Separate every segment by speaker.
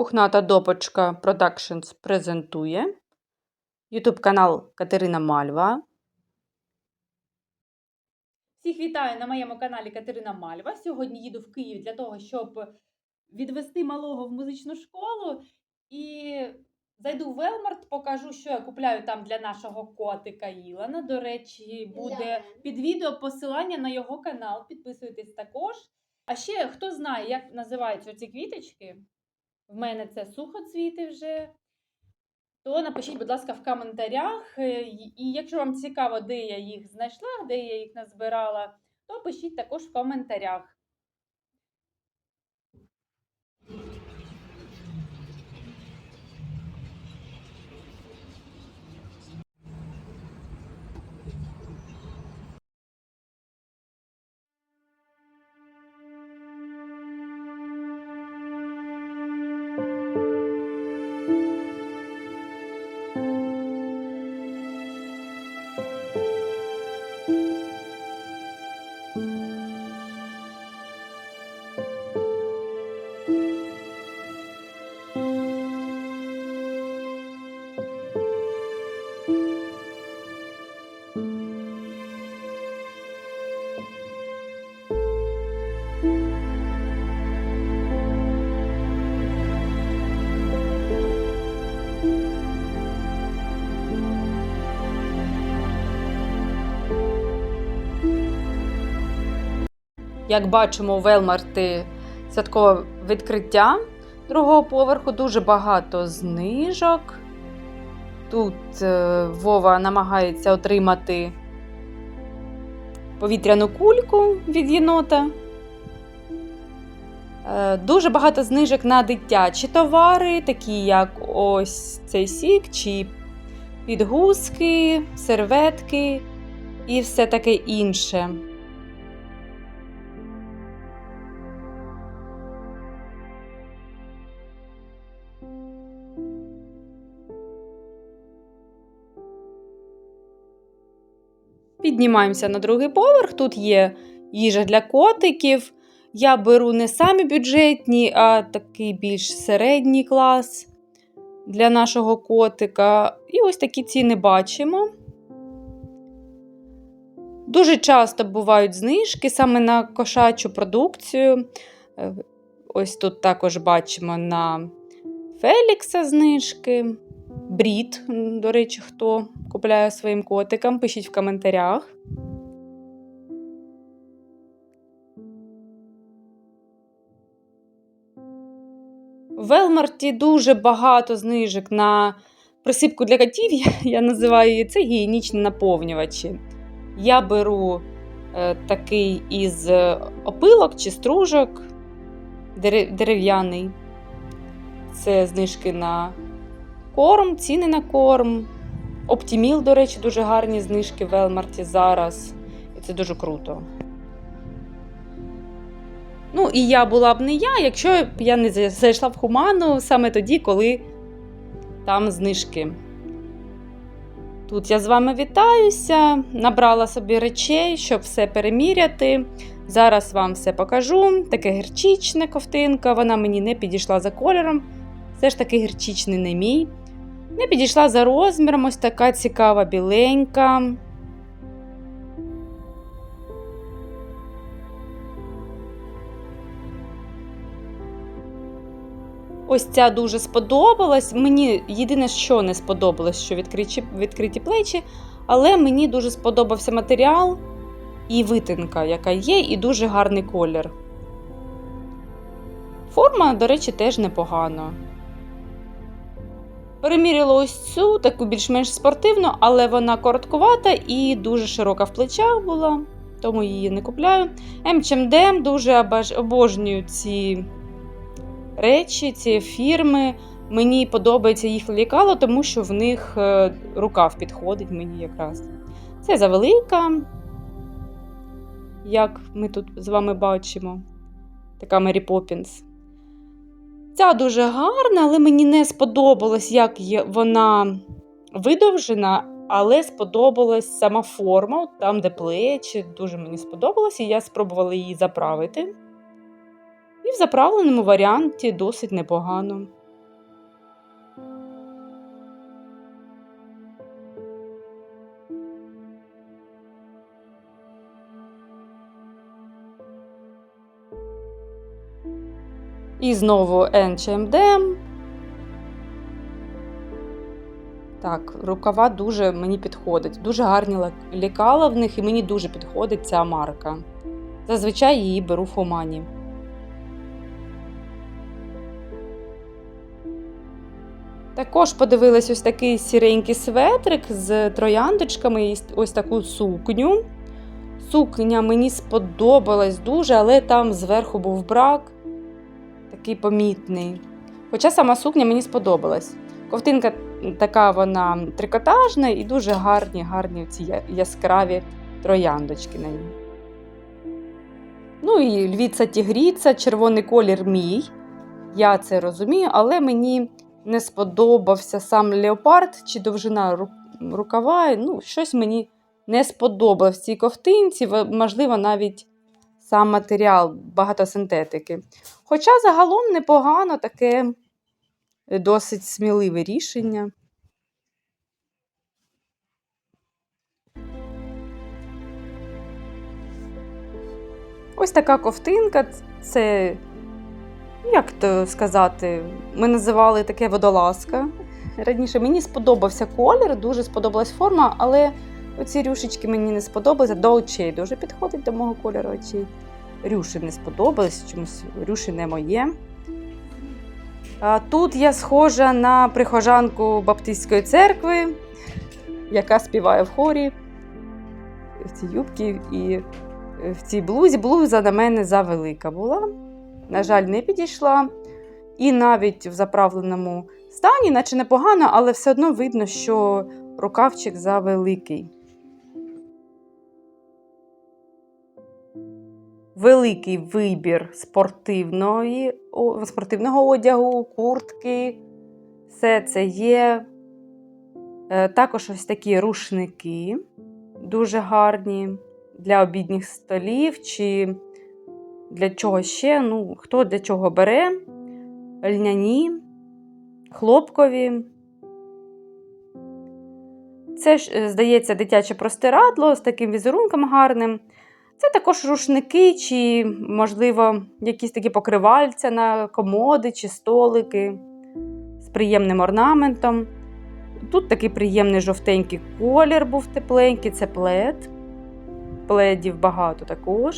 Speaker 1: Пухната допочка Productions презентує Ютуб канал Катерина Мальва.
Speaker 2: Всіх вітаю на моєму каналі Катерина Мальва. Сьогодні їду в Київ для того, щоб відвести малого в музичну школу і зайду в Велмарт, покажу, що я купляю там для нашого котика Ілана. До речі, буде під відео посилання на його канал. Підписуйтесь також. А ще хто знає, як називаються ці квіточки? В мене це сухоцвіти вже. То напишіть, будь ласка, в коментарях. Е, І і якщо вам цікаво, де я їх знайшла, де я їх назбирала, то пишіть також в коментарях.
Speaker 1: Як бачимо, у Велмарти святкове відкриття другого поверху, дуже багато знижок. Тут е, Вова намагається отримати повітряну кульку від єнота. Е, Дуже багато знижок на дитячі товари, такі як ось цей сік, чи підгузки, серветки і все таке інше. Піднімаємося на другий поверх. Тут є їжа для котиків. Я беру не самі бюджетні, а такий більш середній клас для нашого котика. І ось такі ціни бачимо. Дуже часто бувають знижки саме на кошачу продукцію. Е, Ось тут також бачимо на Фелікса знижки. Брід, до речі, хто купляє своїм котикам, пишіть в коментарях. В Велмарті дуже багато знижок на присипку для котів. Я, називаю її це гігієнічні наповнювачі. Я беру е, такий із е, опилок чи стружок дерев'яний. Це знижки на корм, ціни на корм. Оптіміл, до речі, дуже гарні знижки в Велмарті зараз. І це дуже круто. Ну, і я була б не я, якщо б я не зайшла в Хуману саме тоді, коли там знижки. Тут я з вами вітаюся, набрала собі речей, щоб все переміряти. Зараз вам все покажу. Таке гірчичне ковтинка, вона мені не підійшла за кольором. Все ж таки гірчичний не мій. Не підійшла за розміром, ось така цікава біленька. Ось ця дуже сподобалась. Мені єдине, що не сподобалось, що відкриті, відкриті плечі, але мені дуже сподобався матеріал і витинка, яка є, і дуже гарний колір. Форма, до речі, теж непогана. Переміряла ось цю, таку більш-менш спортивну, але вона короткувата і дуже широка в плечах була, тому її не купляю. H&M дуже обожнюю ці речі, ці фірми. Мені подобається їх лікало, тому що в них е, рукав підходить мені якраз. Це завелика, як ми тут з вами бачимо. Така Мері Поппінс. Ця дуже гарна, але мені не сподобалось, як вона видовжена, але сподобалась сама форма, там, де плечі, дуже мені сподобалось, і я спробувала її заправити. І в заправленому варіанті досить непогано. І знову H&M. Так, рукава дуже мені підходить. Дуже гарні ла- лекала в них, і мені дуже підходить ця марка. Зазвичай її беру в Фомані. Також подивилась ось такий сіренький светрик з трояндочками і ось таку сукню. Сукня мені сподобалась дуже, але там зверху був брак, такий помітний. Хоча сама сукня мені сподобалась. Ковтинка така вона трикотажна і дуже гарні, гарні ці яскраві трояндочки на ній. Ну і львіця тігріця, червоний колір мій. Я це розумію, але мені не сподобався сам леопард чи довжина рукава. Ну, щось мені не сподобалось в цій ковтинці, можливо, навіть сам матеріал багатосинтетики. Хоча загалом непогано таке досить сміливе рішення. Ось така ковтинка. Це, як то сказати, ми називали таке водолазка. Раніше мені сподобався колір, дуже сподобалась форма, але оці рюшечки мені не сподобалися. До очей дуже підходить до мого кольору очей. Рюші не сподобались, чомусь рюші не моє. Тут я схожа на прихожанку Баптистської церкви, яка співає в хорі в цій юбці і в цій блузі. Блуза на мене завелика була. На жаль, не підійшла. І навіть в заправленому стані, наче непогано, але все одно видно, що рукавчик завеликий. Великий вибір спортивної, спортивного одягу, куртки. Все це є. Е, Також ось такі рушники дуже гарні для обідніх столів чи для чого ще. Ну, хто для чого бере. Льняні, хлопкові. Це ж, е, здається, дитяче простирадло з таким візерунком гарним. Це також рушники, чи, можливо, якісь такі покривальця на комоди чи столики з приємним орнаментом. Тут такий приємний жовтенький колір був тепленький, це плед. Пледів багато також.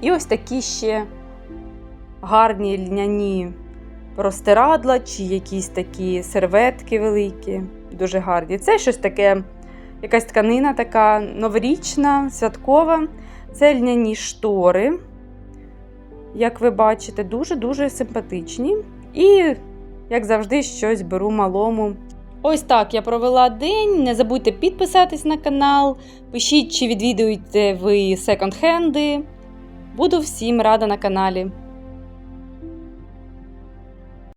Speaker 1: І ось такі ще гарні льняні простирадла, чи якісь такі серветки великі, дуже гарні. Це щось таке, якась тканина така новорічна, святкова. Це льняні штори, як ви бачите, дуже-дуже симпатичні. І, як завжди, щось беру малому. Ось так я провела день. Не забудьте підписатись на канал. Пишіть, чи відвідуєте ви секонд-хенди. Буду всім рада на каналі.